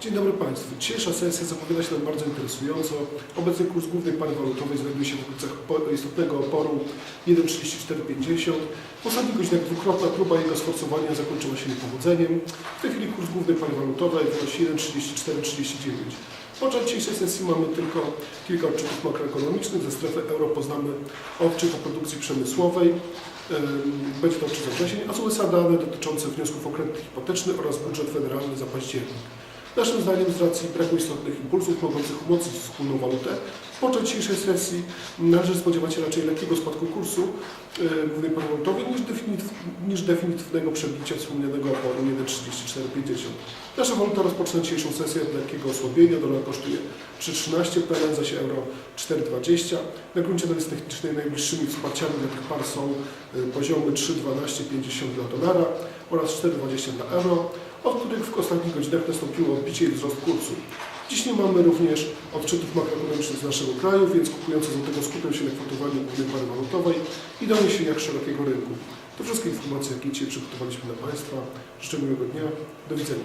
Dzień dobry Państwu. Dzisiejsza sesja zapowiada się nam bardzo interesująco. Obecny kurs głównej pary walutowej znajduje się w okolicach istotnego oporu 1,3450. W ostatnich godzinach dwukrotna próba jego sforcowania zakończyła się niepowodzeniem. W tej chwili kurs głównej pary walutowej wynosi 1,3439. Podczas dzisiejszej sesji mamy tylko kilka odczytów makroekonomicznych. Ze strefy euro poznamy odczyt o produkcji przemysłowej. Będzie to odczyt za wrzesień, a z USA dane dotyczące wniosków o kredyt hipoteczny oraz budżet federalny za październik. Naszym zdaniem z racji braku istotnych impulsów mogących umocnić wspólną walutę, podczas dzisiejszej sesji należy spodziewać się raczej lekkiego spadku kursu yy, głównej pary walutowej niż, definityw, niż definitywnego przebicia wspomnianego oporu 1,3450. Nasza waluta rozpoczyna dzisiejszą sesję od lekkiego osłabienia. Dolar kosztuje 3,13 PLN, zaś euro 4,20. Na gruncie analizy technicznej najbliższymi wsparciami dla tych par są y, poziomy 3,1250 dla dolara oraz 4,20 dla euro, od których w ostatnich godzinach nastąpiło odbicie i wzrost kursu. Dziś nie mamy również odczytów makroekonomicznych z naszego kraju, więc kupujący złotego skupią się na kwotowaniu głównej pary walutowej i doniesieniach szerokiego rynku. To wszystkie informacje, jakie dzisiaj przygotowaliśmy dla Państwa. Życzę miłego dnia. Do widzenia.